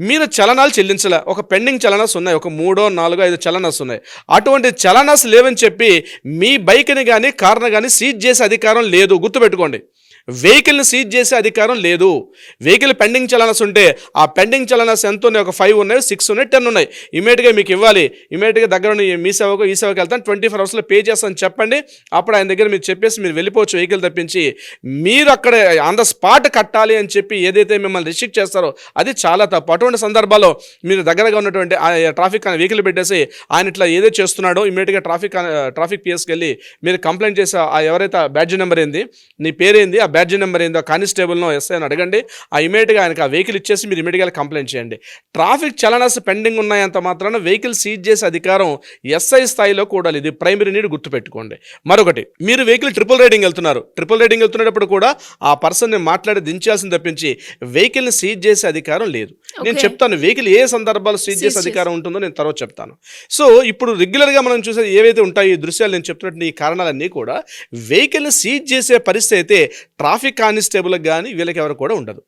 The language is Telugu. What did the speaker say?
మీరు చలనాలు చెల్లించలే. ఒక పెండింగ్ చలనాస్ ఉన్నాయి. ఒక మూడో నాలుగో ఐదు చలనాస్ ఉన్నాయి. అటువంటి చలనాస్ లేవని చెప్పి మీ బైక్ని కానీ కార్ని కానీ సీజ్ చేసే అధికారం లేదు. గుర్తుపెట్టుకోండి. వెహికల్ని సీజ్ చేసే అధికారం లేదు. వెహికల్ పెండింగ్ చలనస్ ఉంటే ఆ పెండింగ్ చలనస్ ఎంత ఉన్నాయి ఒక ఫైవ్ ఉన్నాయి సిక్స్ ఉన్నాయి టెన్ ఉన్నాయి. ఇమీడియట్గా మీకు ఇవ్వాలి. ఇమీడియట్గా దగ్గర ఉన్న మీ సేవకు ఈ సేవకు వెళ్తాను. ట్వంటీ ఫోర్ అవర్స్లో పే చేస్తాను. చెప్పండి. అప్పుడు ఆయన దగ్గర మీరు చెప్పేసి మీరు వెళ్ళిపోవచ్చు వెహికల్ తప్పించి. మీరు అక్కడ ఆన్ ద స్పాట్ కట్టాలి అని చెప్పి ఏదైతే మిమ్మల్ని రిస్ట్రిక్ట్ చేస్తారో అది చాలా తప్పు. అటువంటి సందర్భాల్లో మీరు దగ్గరగా ఉన్నటువంటి ఆ ట్రాఫిక్ వెహికల్ పెట్టేసి ఆయన ఇట్లా ఏదో చేస్తున్నాడో ఇమీడియట్గా ట్రాఫిక్ ట్రాఫిక్ పిఎస్కి వెళ్ళి మీరు కంప్లైంట్ చేసి ఆ ఎవరైతే బ్యాడ్జ్ నెంబర్ ఏంది నీ పేరేంది ఆ బ్యాడ్జ్ నెంబర్ ఏందో కానిస్టేబుల్నో ఎస్ఐ అని అడగండి. ఆ ఇమీడియట్గా ఆయనకి ఆ వెహికల్ ఇచ్చేసి మీరు ఇమీడియట్గా కంప్లైంట్ చేయండి. ట్రాఫిక్ చలనాస్ పెండింగ్ ఉన్నాయంత మాత్రాన వెహికల్ సీజ్ చేసే అధికారం ఎస్ఐ స్థాయిలో కూడా. ఇది ప్రైమరీ నీడ్ గుర్తుపెట్టుకోండి. మరొకటి మీరు వెహికల్ ట్రిపుల్ రైడింగ్ వెళ్తున్నారు. ట్రిపుల్ రైడింగ్ వెళ్తున్నప్పుడు కూడా ఆ పర్సన్ని మాట్లాడి దించాల్సింది తప్పించి వెహికల్ని సీజ్ చేసే అధికారం లేదు. నేను. చెప్తాను వెహికల్ ఏ సందర్భాలు సీజ్ చేసే అధికారం ఉంటుందో నేను తర్వాత చెప్తాను. సో ఇప్పుడు రెగ్యులర్గా మనం చూసే ఏవైతే ఉంటాయో ఈ దృశ్యాలు నేను చెప్తున్నట్టు ఈ కారణాలన్నీ కూడా వెహికల్ని సీజ్ చేసే పరిస్థితి అయితే ట్రాఫిక్ కానిస్టేబుల్కి కానీ వీళ్ళకి ఎవరు కూడా ఉండదు.